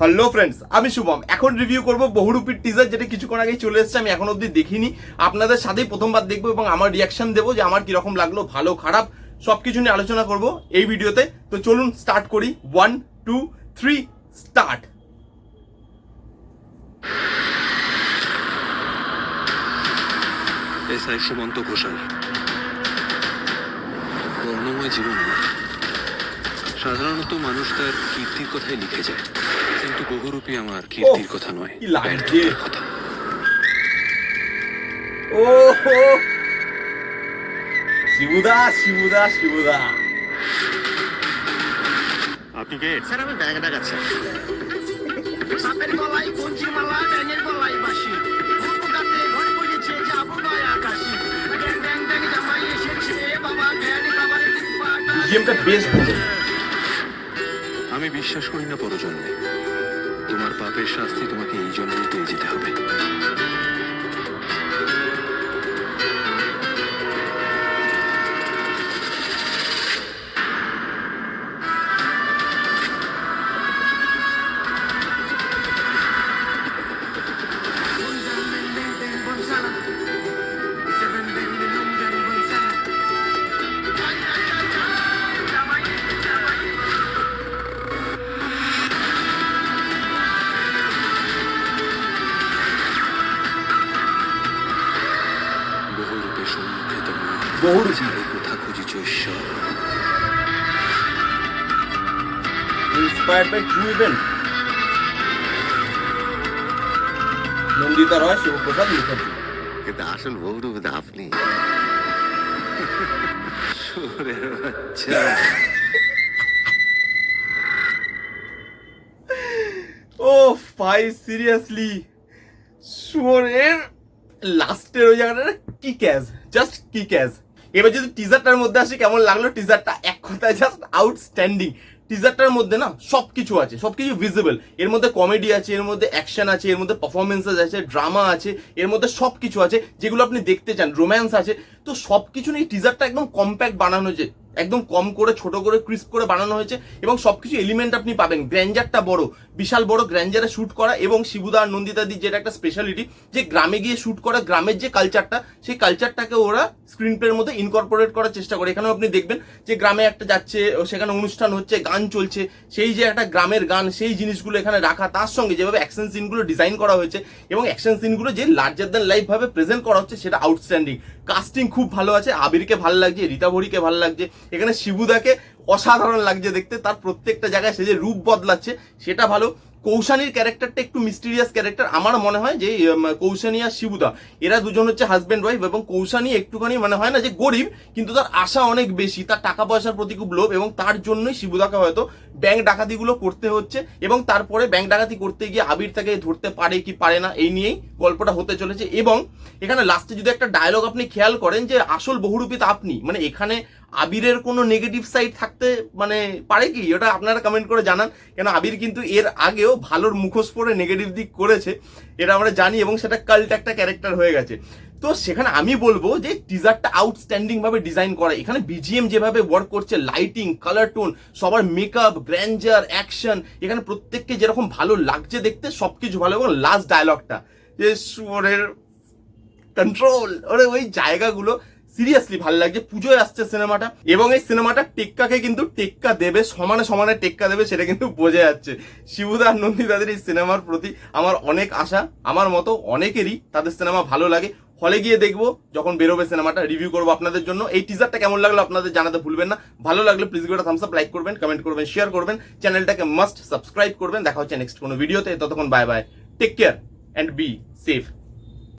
Hello friends আমি শুভম। এখন review করব বহুরূপীর টিজার যেটা কিছুক্ষণ আগেই চলে এসেছে, আমি এখন অবধি দেখিনি। আপনাদের সাথেই প্রথমবার দেখব এবং আমার রিয়াকশন দেবো যে আমার কীরকম লাগল, ভালো, খারাপ, সবকিছু নিয়ে আলোচনা করব এই ভিডিওতে। তো চলুন স্টার্ট করি। One two three start S I Sumanta Ghoshal. বর্ণময় জীবন সাধারণত মানুষ তার কীর্তির কথাই লিখে যায়। কিন্তু বহুরূপী আমার কীর্তির কথা নয় কি। ব্যর্থতার কথা। ও হো শিবুদা শিবুদা শিবুদা। আপনি কে? স্যার আমি ব্যাগ ডাকাচ্ছি সাপের গলায় কঞ্চি মালা ব্যাঙের গলায় বাসি ফুলফুকাতে ঘরে বসেছে যাব নয় আকাশি ড্যাং ড্যাং ড্যাং জামাই এসেছে বাবা ভ্যান খাবারের ডিব্বাটা গেমটা বেশ আমি বিশ্বাস করি না পরজন্মে। তোমার পাপের শাস্তি তোমাকে এই জন্যই পেয়ে যেতে হবে। বহুরূপী। চাই কোথা খুঁজিছ ঈশ্বর নন্দিতা রয় শিবপ্রসাদ মুখার্জি কিন্তু আসল তো আপনি সুরের বাচ্চা ও ভাই সিরিয়াসলি শুয়োরের লাস্টের ওই জায়গাটা কি ক্যাজ জাস্ট কি ক্যাজ এবার যদি টিজারটার মধ্যে আসি, কেমন লাগল টিজারটা এক কথায় জাস্ট আউটস্ট্যান্ডিং টিজারটার মধ্যে না সব কিছু আছে সব কিছু ভিজিবল এর মধ্যে কমেডি আছে, এর মধ্যে অ্যাকশন আছে, এর মধ্যে পারফরমেন্সেস আছে ড্রামা আছে, এর মধ্যে সব কিছু আছে যেগুলো আপনি দেখতে চান রোম্যান্স আছে। তো সব কিছু নিয়ে টিজারটা একদম কম্প্যাক্ট বানানো হয়েছে একদম কম করে, ছোট করে ক্রিস্প করে বানানো হয়েছে এবং সবকিছু এলিমেন্ট আপনি পাবেন। গ্র্যান্ডারটা বড়, বিশাল বড় গ্র্যান্ডারে শুট করা এবং শিবুদা আর নন্দিতাদির যেটা একটা স্পেশালিটি যে গ্রামে গিয়ে শ্যুট করা, গ্রামের যে কালচারটা সেই কালচারটাকে ওরা স্ক্রিন প্লের মধ্যে ইনকর্পোরেট করার চেষ্টা করে। এখানেও আপনি দেখবেন যে গ্রামে একটা যাচ্ছে সেখানে অনুষ্ঠান হচ্ছে, গান চলছে, সেই যে একটা গ্রামের গান, সেই জিনিসগুলো এখানে রাখা, তার সঙ্গে যেভাবে অ্যাকশন সিনগুলো ডিজাইন করা হয়েছে এবং অ্যাকশন সিনগুলো যে লার্জার দ্যান লাইফ ভাবে প্রেজেন্ট করা হচ্ছে, সেটা আউটস্ট্যান্ডিং কাস্টিং খুব ভালো আছে, আবিরকে ভালো লাগছে, রীতা ভরিকে ভালো লাগছে। এখানে শিবুদাকে অসাধারণ লাগছে দেখতে, তার প্রত্যেকটা জায়গায় সে যে রূপ বদলাচ্ছে, সেটা ভালো। কৌশানীর ক্যারেক্টারটা একটু মিস্টিরিয়াস ক্যারেক্টার আমার মনে হয় যে কৌশানী আর শিবুদা, এরা দুজন হচ্ছে হাজব্যান্ড ওয়াইফ এবং কৌশানী একটুখানি মানে হয় না যে গরিব, কিন্তু তার আশা অনেক বেশি, তার টাকা পয়সার প্রতি খুব লোভ এবং তার জন্যই শিবুদাকে হয়তো ব্যাংক ডাকাতিগুলো করতে হচ্ছে এবং তারপরে ব্যাংক ডাকাতি করতে গিয়ে আবির তাকে ধরতে পারে কি পারে না, এই নিয়েই গল্পটা হতে চলেছে। এবং এখানে লাস্টে যদি একটা ডায়লগ আপনি খেয়াল করেন যে আসল বহুরূপী তা আপনি মানে এখানে আবিরের কোনো নেগেটিভ সাইড থাকতে মানে পারে কি? ওটা আপনারা কমেন্ট করে জানান। কেন আবির কিন্তু এর আগেও ভালোর মুখোশ পরে নেগেটিভ দিক করেছে, এটা আমরা জানি এবং সেটা কাল্ট একটা ক্যারেক্টার হয়ে গেছে। তো সেখানে আমি বলব যে টিজারটা আউটস্ট্যান্ডিং ভাবে ডিজাইন করা। এখানে বিজিএম যেভাবে ওয়ার্ক করছে লাইটিং কালার টোন সবার মেকআপ গ্র্যান্ডার অ্যাকশন এখানে প্রত্যেককে যেরকম ভালো লাগছে দেখতে, সবকিছু ভালো এবং লাস্ট ডায়লগটা যে সুরের কন্ট্রোল ওরে ওই জায়গাগুলো সিরিয়াসলি ভালো লাগছে। পুজোয় আসছে সিনেমাটা এবং এই সিনেমাটা টেক্কাকে কিন্তু টেক্কা দেবে, সমানে সমানে টেক্কা দেবে, সেটা কিন্তু বোঝা যাচ্ছে। শিবুদা আর নন্দিতাদের এই সিনেমার প্রতি আমার অনেক আশা। আমার মতো অনেকেরই তাদের সিনেমা ভালো লাগে। হলে গিয়ে দেখব, যখন বেরোবে সিনেমাটা রিভিউ করব আপনাদের জন্য। এই টিজারটা কেমন লাগল আপনাদের জানাতে ভুলবেন না। ভালো লাগলে প্লিজ ভিডিওটা থামস আপ লাইক করবেন কমেন্ট করবেন শেয়ার করবেন। চ্যানেলটাকে মাস্ট সাবস্ক্রাইব করবেন। দেখা হচ্ছে নেক্সট কোনো ভিডিওতে ততক্ষণ bye bye take care and be safe